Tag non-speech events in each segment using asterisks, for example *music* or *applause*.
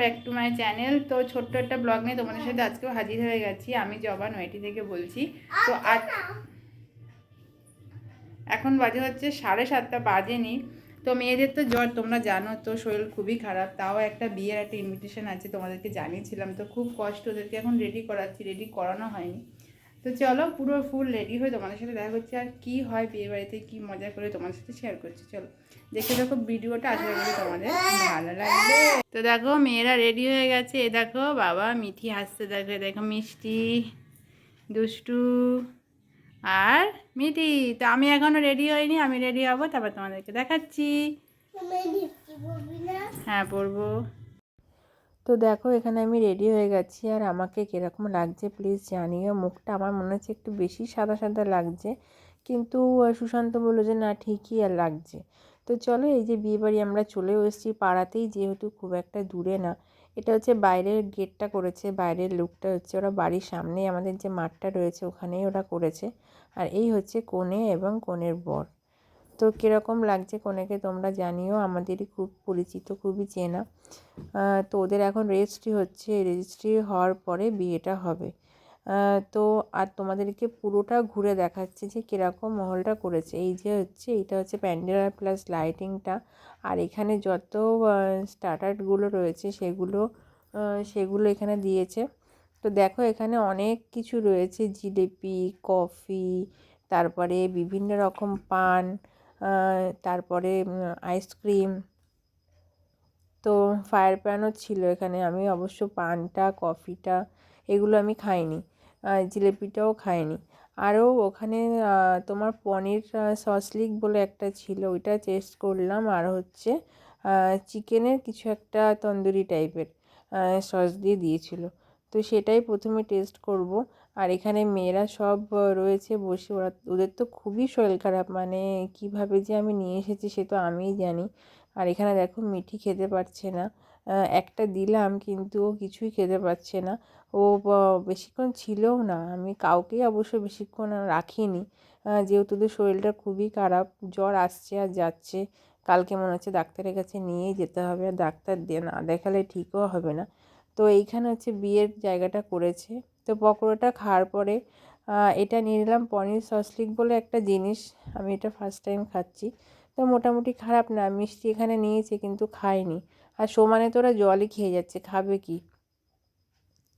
Back to my channel তো ছোট্ট একটা ব্লগ নিয়ে তোমাদের সাথে আজকেও হাজির হয়ে গেছি। আমি জবা নয়টি থেকে বলছি। তো আজ এখন বাজে হচ্ছে সাড়ে সাতটা, বাজেনি। তো মেয়েদের তো জ্বর, তোমরা জানো তো, শরীর খুবই খারাপ। তাও একটা বিয়ের একটা ইনভিটেশন আছে, তোমাদেরকে জানিয়েছিলাম। তো খুব কষ্ট, ওদেরকে এখন রেডি করাচ্ছি রেডি করানো হয়নি। তো চলো, পুরো ফুল রেডি হয়ে তোমাদের সাথে দেখা করছি। আর কি হয় বিয়ে বাড়িতে, কী মজা করে তোমাদের সাথে শেয়ার করছি, চলো। দেখে দেখো ভিডিওটা আশা করি তোমাদের ভালো লাগবে। তো দেখো মেয়েরা রেডি হয়ে গেছে। এ দেখো বাবা মিঠি হাসতে দেখো দেখো মিষ্টি, দুষ্টু আর মিঠি। তো আমি এখনও রেডি হইনি, আমি রেডি হব, তারপর তোমাদেরকে দেখাচ্ছি। হ্যাঁ পড়ব তো দেখো, এখানে আমি রেডি হয়ে গেছি আর আমাকে কীরকম লাগছে প্লিজ জানিও। মুখটা আমার মনে হচ্ছে একটু বেশি সাদা সাদা লাগছে। কিন্তু সুশান্ত বলল যে, না, ঠিকই আর লাগছে। তো চলো এই যে বিয়েবাড়ি আমরা চলেও এসেছি পাড়াতেই, যেহেতু খুব একটা দূরে না। এটা হচ্ছে বাইরের গেটটা করেছে, বাইরের লুকটা হচ্ছে ওরা বাড়ির সামনেই আমাদের যে মাঠটা রয়েছে ওখানেই ওরা করেছে। আর এই হচ্ছে কনে এবং কনের বর। তো কীরকম লাগছে কনেকে তোমরা জানিও, আমাদেরই খুব পরিচিত, খুবই চেনা। তো ওদের এখন রেজিস্ট্রি হচ্ছে। রেজিস্ট্রি হওয়ার পরে বিয়েটা হবে। তো আর তোমাদেরকে পুরোটা ঘুরে দেখাচ্ছে যে কীরকম মহলটা করেছে। এই যে হচ্ছে, এইটা হচ্ছে প্যান্ডেল প্লাস লাইটিংটা। আর এখানে যত স্টার্টারগুলো রয়েছে, সেগুলো সেগুলো এখানে দিয়েছে। তো দেখো, এখানে অনেক কিছু রয়েছে, জিলিপি, কফি, তারপরে বিভিন্ন রকম পান তারপরে আইসক্রিম। তো ফায়ার প্যানও ছিল এখানে। আমি অবশ্য পানটা, কফিটা, এগুলো আমি খাইনি। আর জিলিপিটাও খাইনি। আরও ওখানে তোমার পনির সসলিক বলে একটা ছিল, ওইটা টেস্ট করলাম। আর হচ্ছে চিকেনের কিছু একটা তন্দুরি টাইপের সস দিয়ে দিয়েছিল। তো সেটাই প্রথমে টেস্ট করব। আর এখানে মেয়েরা সব রয়েছে বসে। ওরা, ওদের তো খুবই শরীর খারাপ। মানে কীভাবে যে আমি নিয়ে এসেছি সে তো আমিই জানি। আর এখানে দেখো মিঠি খেতে পারছে না। একটা দিলাম কিন্তু ও কিছুই খেতে পারছে না। ও বেশিক্ষণ ছিলও না। আমি কাউকেই অবশ্য বেশিক্ষণ রাখিনি। যেহেতু ওদের শরীরটা খুবই খারাপ, জ্বর আসছে আর যাচ্ছে। কালকে মনে হচ্ছে ডাক্তারের কাছে নিয়েই যেতে হবে আর ডাক্তার দিয়ে না দেখালে ঠিকও হবে না। তো এইখানে হচ্ছে বিয়ের জায়গাটা করেছে। তো পকোড়াটা খাওয়ার পরে এটা নিয়ে নিলাম পনির সসলিক বলে একটা জিনিস। আমি এটা ফার্স্ট টাইম খাচ্ছি। তো মোটামুটি খারাপ না, মিষ্টি এখানে নিয়েছে কিন্তু খায়নি। আর সমানে তো ওরা জলই খেয়ে যাচ্ছে, খাবে কি?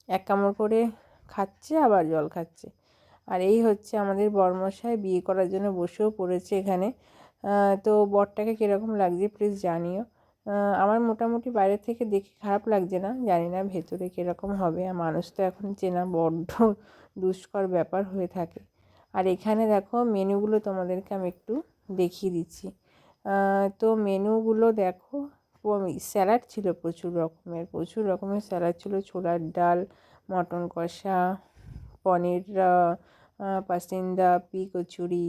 এক কামড় করে খাচ্ছে, আবার জল খাচ্ছে। আর এই হচ্ছে আমাদের বর্মশাই বিয়ে করার জন্য বসেও পড়েছে এখানে। তো বরটাকে কীরকম লাগছে প্লিজ জানিও। আমার মোটামুটি বাইরে থেকে দেখে খারাপ লাগছে না, জানি না ভেতরে কীরকম হবে। আর মানুষ তো এখন চেনা বড্ড *laughs* দুষ্কর ব্যাপার হয়ে থাকে। আর এখানে দেখো মেনুগুলো তোমাদেরকে আমি একটু দেখিয়ে দিচ্ছি। তো মেনুগুলো দেখো স্যালাড ছিল প্রচুর রকমের প্রচুর রকমের স্যালাড ছিল, ছোলার ডাল মটন কষা, পনির পাসিন্দা পি কচুরি,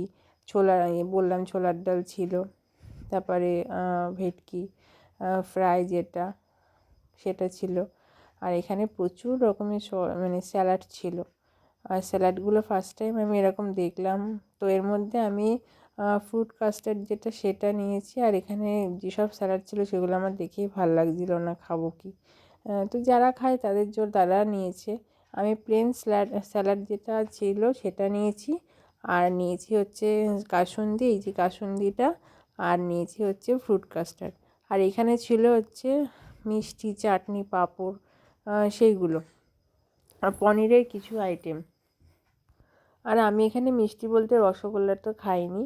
ছোলা বললাম ছোলার ডাল ছিল, তারপরে ভেটকি ফ্রাই যেটা, সেটা ছিল, আর এখানে প্রচুর রকমের মানে স্যালাড ছিল, আর স্যালাডগুলো ফার্স্ট টাইম আমি এরকম দেখলাম, তো এর মধ্যে আমি ফ্রুট কাস্টার্ড যেটা সেটা নিয়েছি। আর এখানে যেসব স্যালাড ছিল সেগুলো আমার দেখেই ভালো লাগছিল না, খাব কি? তো যারা খায় তাদের জোর তারা নিয়েছে। আমি প্লেন স্যালাড স্যালাড যেটা ছিল সেটা নিয়েছি। আর নিয়েছি হচ্ছে কাসুন্দি, এই যে কাসুন্দিটা। আর নিয়েছি হচ্ছে ফ্রুট কাস্টার্ড আর এখানে ছিল হচ্ছে মিষ্টি, চাটনি, পাঁপড় সেইগুলো। আর পনিরের কিছু আইটেম আর আমি এখানে মিষ্টি বলতে রসগোল্লা তো খাইনি।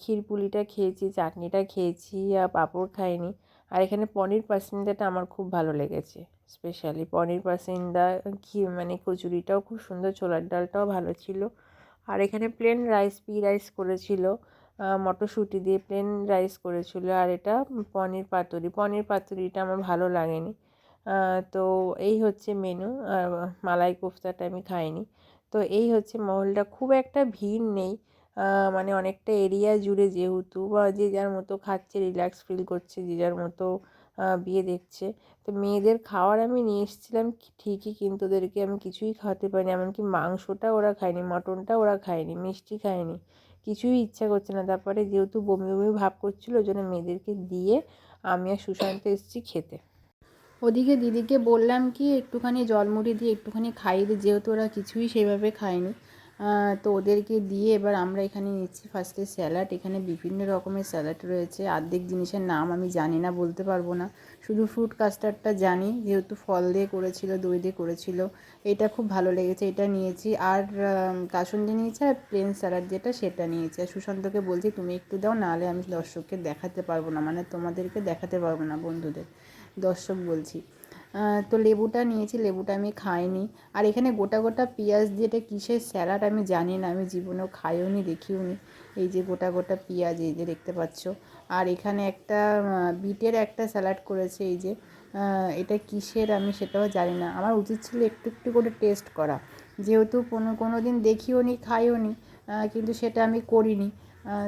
ক্ষীরপুলিটা খেয়েছি, চাটনিটা খেয়েছি আর পাঁপড় খাইনি। আর এখানে পনির পাসিন্দাটা আমার খুব ভালো লেগেছে। স্পেশালি পনির পাসিন্দা, ঘি মানে কচুরিটাও খুব সুন্দর, ছোলার ডালটাও ভালো ছিল। আর এখানে প্লেন রাইস পি রাইস করেছিল মটরশুঁটি দিয়ে প্লেন রাইস করেছিল। আর এটা পনির পাতুরি, পনির পাতুরিটা আমার ভালো লাগেনি। তো এই হচ্ছে মেনু মালাই কোফতাটা আমি খাইনি। তো এই হচ্ছে মহলটা। খুব একটা ভিড় নেই মানে অনেকটা এরিয়া জুড়ে যেহেতু বা যে যার মতো খাচ্ছে রিল্যাক্স ফিল করছে, যে যার মতো বিয়ে দেখছে। তো মেয়েদের খাওয়ার আমি নিয়ে এসেছিলাম ঠিকই কিন্তু ওদেরকে আমি কিছুই খাওয়াতে পারিনি। এমনকি মাংসটা ওরা খায়নি, মটনটা ওরা খায়নি, মিষ্টি খায়নি, কিছুই ইচ্ছা করছে না। তারপরে যেহেতু বমি বমি ভাব করছিল, ওই জন্য মেয়েদেরকে দিয়ে আমি আর সুশান্ত এসেছি খেতে। ওদিকে দিদিকে বললাম কি, একটুখানি জলমুড়ি দিয়ে একটুখানি খাইয়ে দিই যেহেতু ওরা কিছুই সেভাবে খায়নি। তো ওদেরকে দিয়ে এবার আমরা এখানে নিচ্ছি ফার্স্টে স্যালাড এখানে বিভিন্ন রকমের স্যালাড রয়েছে। অর্ধেক জিনিসের নাম আমি জানি না, বলতে পারব না। শুধু ফ্রুট কাস্টার্ডটা জানি, যেহেতু ফল দিয়ে করেছিল, দই দিয়ে করেছিল। এটা খুব ভালো লেগেছে, এটা নিয়েছি। আর কাসুন্দি নিয়েছি আর প্লেন স্যালাড যেটা, সেটা নিয়েছি। আর সুশান্তকে বলছি, তুমি একটু দাও, নাহলে আমি দর্শককে দেখাতে পারব না। মানে তোমাদেরকে দেখাতে পারব না, বন্ধুদের। দর্শক বলছি। তো লেবুটা নিয়েছি, লেবুটা আমি খাইনি। আর এখানে গোটা গোটা পেঁয়াজ দিয়ে এটা কিসের স্যালাড আমি জানি না, আমি জীবনেও খাইও নি দেখিও নি এই যে গোটা গোটা পেঁয়াজ, এই যে দেখতে পাচ্ছ। আর এখানে একটা বিটের একটা স্যালাড করেছে, এই যে এটা কিসের আমি সেটাও জানি না। আমার উচিত ছিল একটু একটু করে টেস্ট করা। যেহেতু কোনো কোনো দিন দেখিও নি খাইও নি কিন্তু সেটা আমি করিনি।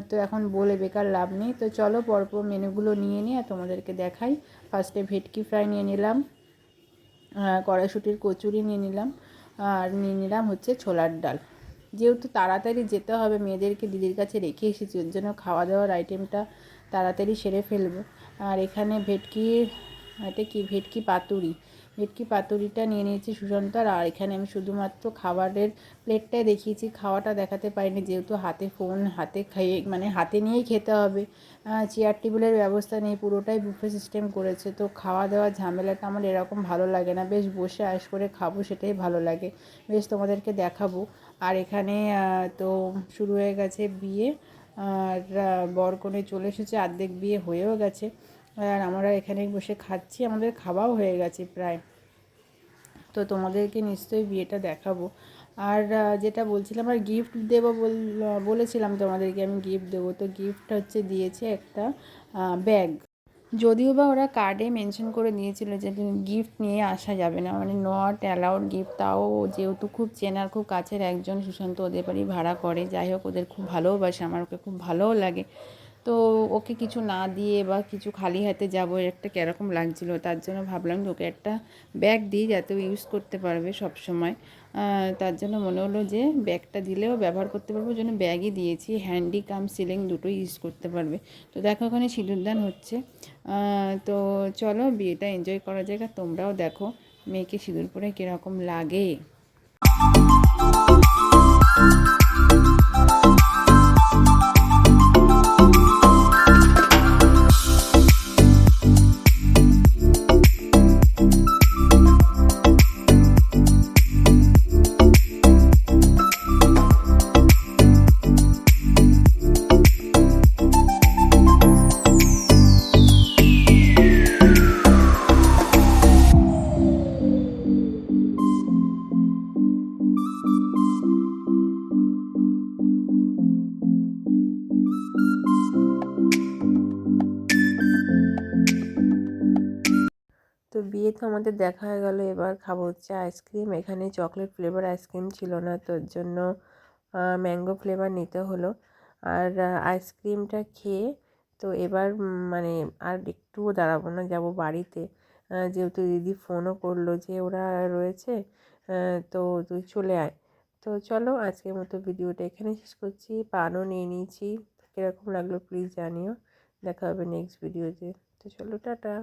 তো এখন বলে বেকার লাভ নেই। তো চলো পরপর মেনুগুলো নিয়ে নিয়ে তোমাদেরকে দেখাই। ফার্স্টে ভেটকি ফ্রাই নিয়ে নিলাম। কড়াইশুটির কচুরি নিয়ে নিলাম। আর নিয়ে নিলাম হচ্ছে ছোলার ডাল। যেহেতু তাড়াতাড়ি যেতে হবে, মেয়েদেরকে দিদির কাছে রেখে এসেছি, ওর জন্য খাওয়া দাওয়ার আইটেমটা তাড়াতাড়ি সেরে ফেলব। আর এখানে ভেটকি, এটা কি? ভেটকি পাতুরি। ভেটকি পাতুরিটা নিয়ে নিয়েছি সুশান্তর আর এখানে আমি শুধুমাত্র খাবারের প্লেটটাই দেখিয়েছি। খাওয়াটা দেখাতে পারিনি, যেহেতু হাতে ফোন, হাতে খাইয়ে মানে হাতে নিয়েই খেতে হবে। চেয়ার টেবিলের ব্যবস্থা নেই, পুরোটাই বুফে সিস্টেম করেছে। তো খাওয়া দাওয়ার ঝামেলাটা আমার এরকম ভালো লাগে না। বেশ বসে আয়েস করে খাব, সেটাই ভালো লাগে। বেশ, তোমাদেরকে দেখাবো। আর এখানে তো শুরু হয়ে গেছে বিয়ে, আর বর কনে চলে এসেছে, অর্ধেক বিয়ে হয়েও গেছে। আর আমরা এখানে বসে খাচ্ছি, আমাদের খাওয়াও হয়ে গেছে প্রায়। তো তোমাদেরকে নিশ্চয়ই বিয়েটা দেখাবো। আর যেটা বলছিলাম, আর গিফট দেবো বল- বলেছিলাম তোমাদেরকে আমি গিফট দেবো। তো গিফট হচ্ছে দিয়েছে একটা ব্যাগ যদিও বা ওরা কার্ডে মেনশন করে দিয়েছিল যে গিফট নিয়ে আসা যাবে না। মানে নট অ্যালাউড গিফট তাও যেহেতু খুব চেনার, খুব কাছের একজন সুশান্ত ওদের বাড়ি ভাড়া করে। যাই হোক, ওদের খুব ভালোবাসে, আমার ওকে খুব ভালোও লাগে। তো ওকে কিছু না দিয়ে বা কিছু খালি হাতে যাব একটা কীরকম লাগছিল, তার জন্য ভাবলাম ওকে একটা ব্যাগ দিই যাতে ইউজ করতে পারবে সব সময় তার জন্য মনে হলো যে ব্যাগটা দিলেও ব্যবহার করতে পারব জন্য ব্যাগই দিয়েছি। হ্যান্ডি কাম সিলিং দুটোই ইউজ করতে পারবে। তো দেখো ওখানে সিঁদুরদান হচ্ছে। তো চলো বিয়েটা এনজয় করা যাক তোমরাও দেখো মেয়েকে সিঁদুর পরে কীরকম লাগে। বিয়ে তো আমাদের দেখা হয়ে গেল, এবার খাব হচ্ছে আইসক্রিম। এখানে চকলেট ফ্লেভার আইসক্রিম ছিল না তোর জন্য ম্যাঙ্গো ফ্লেভার নিতে হলো। আর আইসক্রিমটা খেয়ে, তো এবার মানে আর একটুও দাঁড়াবো না, যাব বাড়িতে। যেহেতু দিদি ফোনও করল যে ওরা রয়েছে তো তুই চলে আয়। তো চলো আজকের মতো ভিডিওটা এখানে শেষ করছি। পানও নিয়ে নিয়েছি, কীরকম লাগল প্লিজ জানিও। দেখা হবে নেক্সট ভিডিওতে তো চলো, টাটা।